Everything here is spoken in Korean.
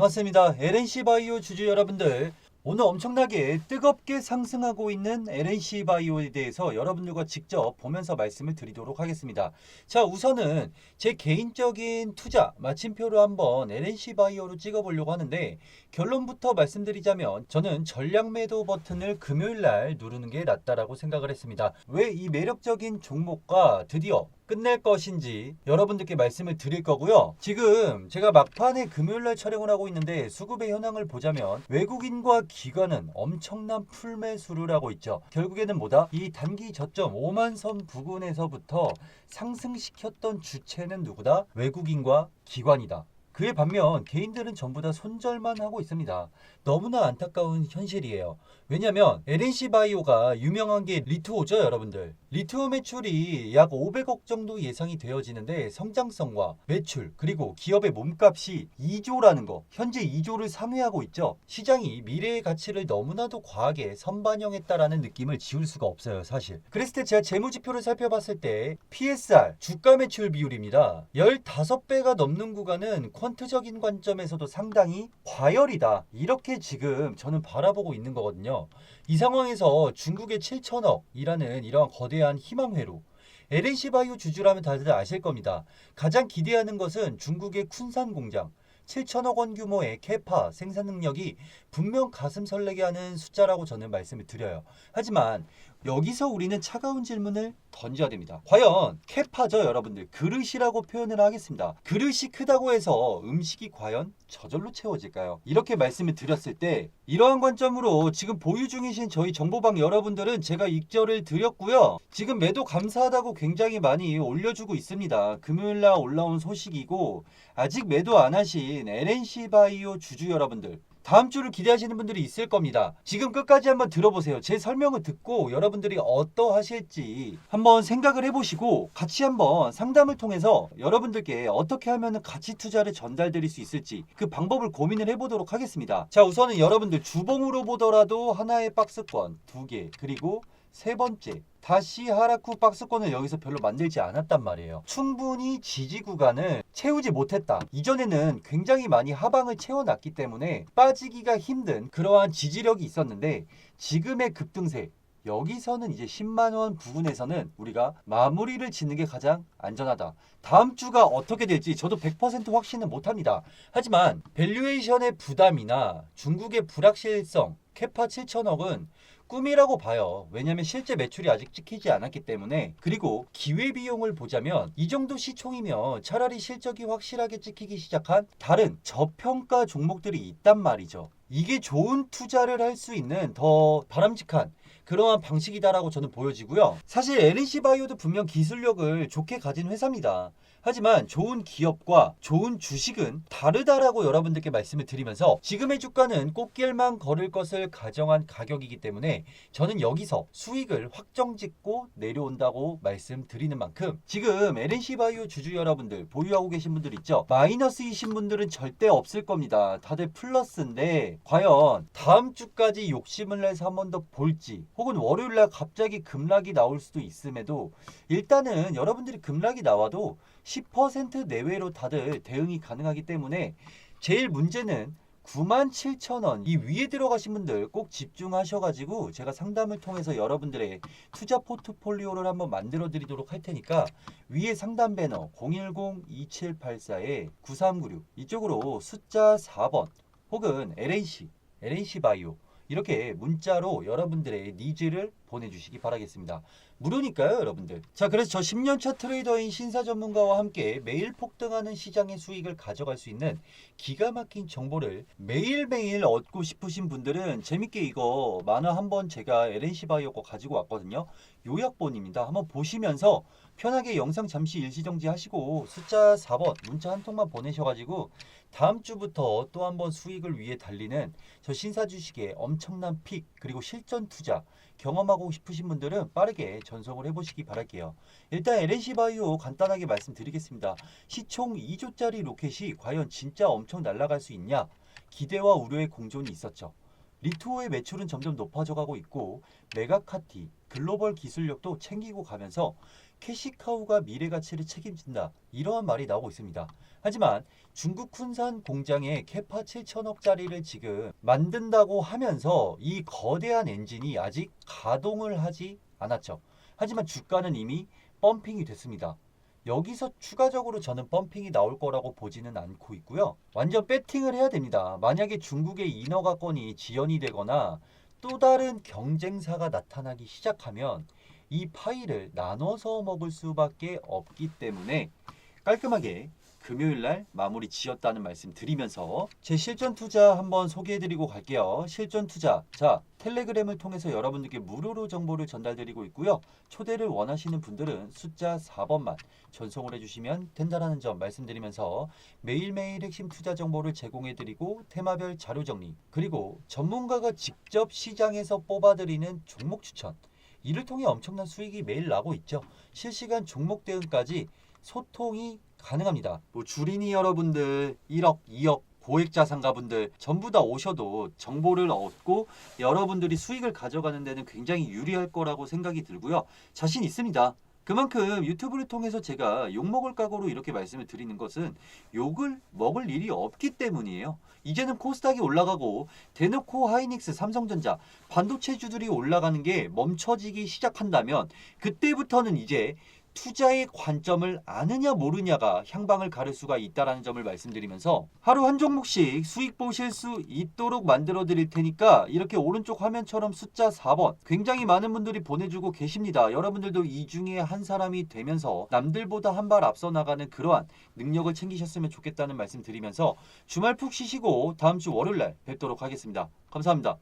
반갑습니다. LNC 바이오 주주 여러분들. 오늘 엄청나게 뜨겁게 상승하고 있는 LNC 바이오에 대해서 여러분들과 직접 보면서 말씀을 드리도록 하겠습니다. 자, 우선은 제 개인적인 투자 마침표로 한번 LNC 바이오로 찍어 보려고 하는데 결론부터 말씀드리자면 저는 전략 매도 버튼을 금요일 날 누르는 게 낫다라고 생각을 했습니다. 왜 이 매력적인 종목과 드디어 끝낼 것인지 여러분들께 말씀을 드릴 거고요. 지금 제가 막판에 금요일 날 촬영을 하고 있는데 수급의 현황을 보자면 외국인과 기관은 엄청난 풀매수를 하고 있죠. 결국에는 뭐다? 이 단기 저점 5만 선 부근에서부터 상승시켰던 주체는 누구다? 외국인과 기관이다. 그에 반면 개인들은 전부 다 손절만 하고 있습니다. 너무나 안타까운 현실이에요. 왜냐면 LNC 바이오가 유명한 게 리투오죠, 여러분들. 리투오 매출이 약 500억 정도 예상이 되어지는데 성장성과 매출 그리고 기업의 몸값이 2조라는 거. 현재 2조를 상회하고 있죠. 시장이 미래의 가치를 너무나도 과하게 선반영했다라는 느낌을 지울 수가 없어요, 사실. 그랬을 때 제가 재무 지표를 살펴봤을 때 PSR 주가 매출 비율입니다. 15배가 넘는 구간은 퀀트적인 관점에서도 상당히 과열이다. 이렇게 지금 저는 바라보고 있는 거거든요. 이 상황에서 중국의 7천억이라는 이러한 거대한 희망회로 LNC 바이오 주주라면 다들 아실 겁니다. 가장 기대하는 것은 중국의 쿤산 공장 7천억 원 규모의 캐파 생산 능력이 분명 가슴 설레게 하는 숫자라고 저는 말씀을 드려요. 하지만 여기서 우리는 차가운 질문을 던져야 됩니다. 과연 캐파죠, 여러분들. 그릇이라고 표현을 하겠습니다. 그릇이 크다고 해서 음식이 과연 저절로 채워질까요? 이렇게 말씀을 드렸을 때 이러한 관점으로 지금 보유 중이신 저희 정보방 여러분들은 제가 익절을 드렸고요. 지금 매도 감사하다고 굉장히 많이 올려주고 있습니다. 금요일 날 올라온 소식이고 아직 매도 안 하신 LNC 바이오 주주 여러분들 다음 주를 기대하시는 분들이 있을 겁니다. 지금 끝까지 한번 들어보세요. 제 설명을 듣고 여러분들이 어떠하실지 한번 생각을 해보시고 같이 한번 상담을 통해서 여러분들께 어떻게 하면 가치 투자를 전달드릴 수 있을지 그 방법을 고민을 해보도록 하겠습니다. 자, 우선은 여러분들 주봉으로 보더라도 하나의 박스권 두 개, 그리고 세 번째 다시 후 박스권을 여기서 별로 만들지 않았단 말이에요. 충분히 지지 구간을 채우지 못했다. 이전에는 굉장히 많이 하방을 채워놨기 때문에 빠지기가 힘든 그러한 지지력이 있었는데 지금의 급등세 여기서는 이제 10만 원 부근에서는 우리가 마무리를 짓는 게 가장 안전하다. 다음 주가 어떻게 될지 저도 100% 확신은 못 합니다. 하지만 밸류에이션의 부담이나 중국의 불확실성 캐파 7천억은 꿈이라고 봐요. 왜냐면 실제 매출이 아직 찍히지 않았기 때문에 그리고 기회 비용을 보자면 이 정도 시총이면 차라리 실적이 확실하게 찍히기 시작한 다른 저평가 종목들이 있단 말이죠. 이게 좋은 투자를 할 수 있는 더 바람직한 그러한 방식이다라고 저는 보여지고요. 사실 LNC 바이오도 분명 기술력을 좋게 가진 회사입니다. 하지만 좋은 기업과 좋은 주식은 다르다라고 여러분들께 말씀을 드리면서 지금의 주가는 꽃길만 걸을 것을 가정한 가격이기 때문에 저는 여기서 수익을 확정 짓고 내려온다고 말씀드리는 만큼 지금 LNC 바이오 주주 여러분들 보유하고 계신 분들 있죠? 마이너스이신 분들은 절대 없을 겁니다. 다들 플러스인데 과연 다음 주까지 욕심을 내서 한 번 더 볼지 혹은 월요일 날 갑자기 급락이 나올 수도 있음에도 일단은 여러분들이 급락이 나와도 10% 내외로 다들 대응이 가능하기 때문에 제일 문제는 97,000원 이 위에 들어가신 분들 꼭 집중하셔가지고 제가 상담을 통해서 여러분들의 투자 포트폴리오를 한번 만들어 드리도록 할 테니까 위에 상담 배너 010-2784에 9396 이쪽으로 숫자 4번 혹은 LNC, LNC 바이오 이렇게 문자로 여러분들의 니즈를 보내주시기 바라겠습니다. 무료니까요, 여러분들. 자, 그래서 저 10년차 트레이더인 신사 전문가와 함께 매일 폭등하는 시장의 수익을 가져갈 수 있는 기가 막힌 정보를 매일매일 얻고 싶으신 분들은 재밌게 이거 만화 한번 제가 LNC 바이오 거 가지고 왔거든요. 요약본입니다. 한번 보시면서 편하게 영상 잠시 일시정지 하시고 숫자 4번 문자 한 통만 보내셔가지고 다음 주부터 또 한번 수익을 위해 달리는 저 신사 주식의 엄청난 픽 그리고 실전 투자 경험하고 싶으신 분들은 빠르게 전송을 해보시기 바랄게요. 일단 LNC 바이오 간단하게 말씀드리겠습니다. 시총 2조짜리 로켓이 과연 진짜 엄청 날아갈 수 있냐? 기대와 우려의 공존이 있었죠. 리투오의 매출은 점점 높아져 가고 있고 메가카티 글로벌 기술력도 챙기고 가면서 캐시카우가 미래 가치를 책임진다. 이러한 말이 나오고 있습니다. 하지만 중국 쿤산 공장에 캐파 7천억짜리를 지금 만든다고 하면서 이 거대한 엔진이 아직 가동을 하지 않았죠. 하지만 주가는 이미 펌핑이 됐습니다. 여기서 추가적으로 저는 펌핑이 나올 거라고 보지는 않고 있고요. 완전 배팅을 해야 됩니다. 만약에 중국의 인허가권이 지연이 되거나 또 다른 경쟁사가 나타나기 시작하면 이 파이를 나눠서 먹을 수밖에 없기 때문에 깔끔하게 금요일 날 마무리 지었다는 말씀 드리면서 제 실전 투자 한번 소개해 드리고 갈게요. 실전 투자. 자, 텔레그램을 통해서 여러분들께 무료로 정보를 전달드리고 있고요. 초대를 원하시는 분들은 숫자 4번만 전송을 해 주시면 된다라는 점 말씀드리면서 매일매일 핵심 투자 정보를 제공해 드리고 테마별 자료 정리 그리고 전문가가 직접 시장에서 뽑아 드리는 종목 추천 이를 통해 엄청난 수익이 매일 나고 있죠. 실시간 종목 대응까지 소통이 가능합니다. 뭐 주린이 여러분들 1억, 2억 고액 자산가분들 전부 다 오셔도 정보를 얻고 여러분들이 수익을 가져가는 데는 굉장히 유리할 거라고 생각이 들고요. 자신 있습니다. 그만큼 유튜브를 통해서 제가 욕먹을 각오로 이렇게 말씀을 드리는 것은 욕을 먹을 일이 없기 때문이에요. 이제는 코스닥이 올라가고 대놓고 하이닉스, 삼성전자, 반도체주들이 올라가는 게 멈춰지기 시작한다면 그때부터는 이제 투자의 관점을 아느냐 모르냐가 향방을 가를 수가 있다라는 점을 말씀드리면서 하루 한 종목씩 수익 보실 수 있도록 만들어 드릴 테니까 이렇게 오른쪽 화면처럼 숫자 4번 굉장히 많은 분들이 보내주고 계십니다. 여러분들도 이 중에 한 사람이 되면서 남들보다 한 발 앞서 나가는 그러한 능력을 챙기셨으면 좋겠다는 말씀 드리면서 주말 푹 쉬시고 다음 주 월요일 날 뵙도록 하겠습니다. 감사합니다.